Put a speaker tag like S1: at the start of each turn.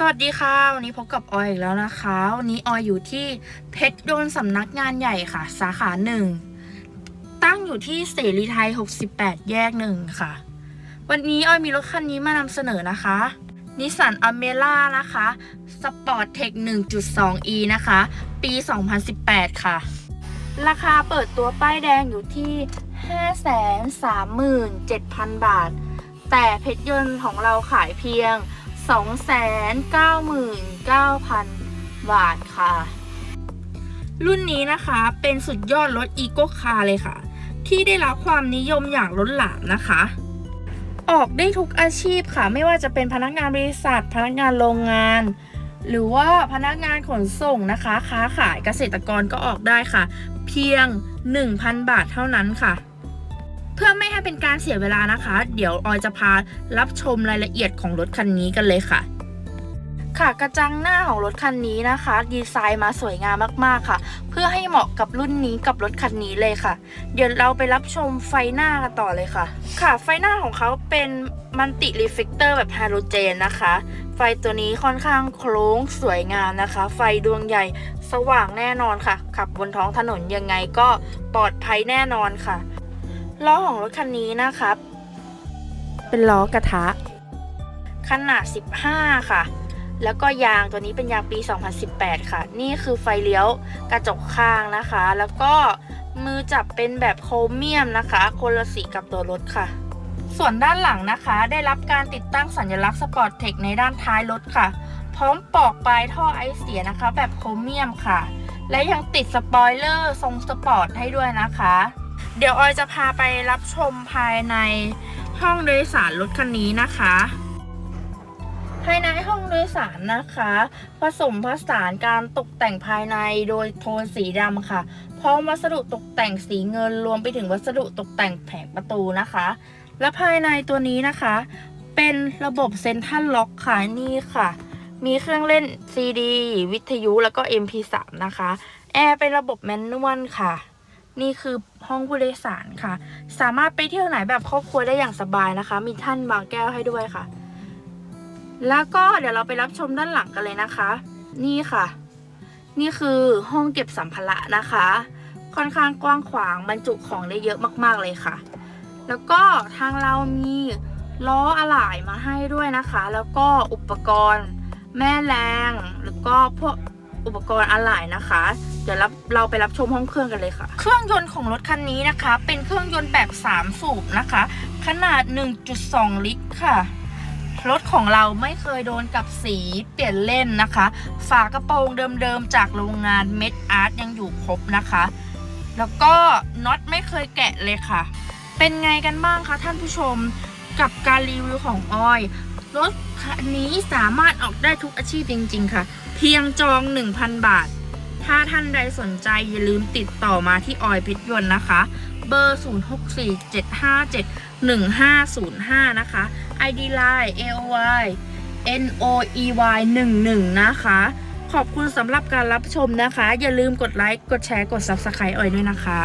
S1: สวัสดีค่ะ วันนี้พบกับออยอีกแล้วนะคะ วันนี้ออยอยู่ที่เพชรยนต์สำนักงานใหญ่ค่ะ สาขาหนึ่งตั้งอยู่ที่เสรีไทย 68 แยกหนึ่งค่ะ วันนี้ออยมีรถคันนี้มานำเสนอนะคะนิสสันอเมร่านะคะสปอร์ตเทค 1.2e นะคะ ปี 2018 ค่ะ ราคาเปิดตัวป้ายแดงอยู่ที่ 537,000 บาท แต่เพชรยนต์ของเราขายเพียง 299,000 บาทค่ะ รุ่นนี้นะคะเป็นสุดยอดรถอีโก้คาร์เลยค่ะ ที่ได้รับความนิยมอย่างล้นหลามนะคะ ออกได้ทุกอาชีพค่ะ ไม่ว่าจะเป็นพนักงานบริษัท พนักงานโรงงาน หรือว่าพนักงานขนส่งนะคะ ค้าขายเกษตรกรก็ออกได้ค่ะ เพียง 1,000 บาทเท่านั้นค่ะ เพื่อไม่ให้เป็นการเสียเวลานะคะ เดี๋ยวออยจะพารับชมรายละเอียดของรถคันนี้กันเลยค่ะค่ะกระจังหน้าของรถคันนี้นะคะ ดีไซน์มาสวยงามมากๆค่ะ เพื่อให้เหมาะกับรุ่นนี้กับรถคันนี้เลยค่ะ เดี๋ยวเราไปรับชมไฟหน้ากันต่อเลยค่ะ ค่ะ ไฟหน้าของเขาเป็นมันติรีเฟกเตอร์แบบไฮโดรเจนนะคะ ไฟตัวนี้ค่อนข้างโค้งสวยงามนะคะ ไฟดวงใหญ่สว่างแน่นอนค่ะ ขับบนท้องถนนยังไงก็ปลอดภัยแน่นอนค่ะ ล้อของรถคันนี้นะครับ เป็นล้อกระทะ ขนาด 15 ค่ะ แล้วก็ยางตัวนี้เป็นยางปี 2018 ค่ะ นี่คือไฟเลี้ยวกระจกข้างนะคะ แล้วก็มือจับเป็นแบบโครเมียมนะคะ คนละสีกับตัวรถค่ะ ส่วนด้านหลังนะคะ ได้รับการติดตั้งสัญลักษณ์สปอร์ตเทคในด้านท้ายรถค่ะ พร้อมปอกปลายท่อไอเสียนะคะ แบบโครเมียมค่ะ และยังติดสปอยเลอร์ทรงสปอร์ตให้ด้วยนะคะ เดี๋ยวออยจะพาไปรับชมภายในห้องโดยสารรถคันนี้นะคะ ภายในห้องโดยสารนะคะ ผสมผสานการตกแต่งภายในโดยโทนสีดำค่ะ พร้อมวัสดุตกแต่งสีเงินรวมไปถึงวัสดุตกแต่งแผงประตูนะคะ และภายในตัวนี้นะคะ เป็นระบบเซนทรัลล็อกค่ะนี่ค่ะ มีเครื่องเล่น CD วิทยุแล้วก็ MP3 นะคะ แอร์เป็นระบบแมนนวลค่ะ นี่คือห้องผู้โดยสารค่ะ สามารถไปเที่ยวไหนแบบครอบครัวได้อย่างสบายนะคะ มีท่านบางแก้วให้ด้วยค่ะ แล้วก็เดี๋ยวเราไปรับชมด้านหลังกันเลยนะคะ นี่ค่ะ นี่คือห้องเก็บสัมภาระนะคะ ค่อนข้างกว้างขวางบรรจุของได้เยอะมากๆเลยค่ะ แล้วก็ทางเรามีล้ออะไหล่มาให้ด้วยนะคะ แล้วก็อุปกรณ์ แม่แรง แล้วก็พวก อุปกรณ์อะไหล่นะคะ เดี๋ยวรับเราไปรับชมห้องเครื่องกันเลยค่ะ เครื่องยนต์ของรถคันนี้นะคะ เป็นเครื่องยนต์แบบ 3 สูบนะคะ ขนาด 1.2 ลิตรค่ะรถของเราไม่เคยโดนกับสีเปลี่ยนเล่นนะคะ ฝากระโปรงเดิมๆจากโรงงานเม็ดอาร์ตยังอยู่ครบนะคะ แล้วก็น็อตไม่เคยแกะเลยค่ะ เป็นไงกันบ้างคะท่านผู้ชมกับการรีวิวของออย รถคันนี้สามารถออกได้ทุกอาชีพจริง ๆ ค่ะ เพียงจอง 1,000 บาท ถ้าท่านใดสนใจอย่าลืมติดต่อมาที่ออยพิทยนต์นะคะ เบอร์ 0647571505 นะคะ ID Line AOY NOEY 11นะคะ ขอบคุณสำหรับการรับชมนะคะ อย่าลืมกดไลค์ กดแชร์ กด Subscribe ออยด้วยนะคะ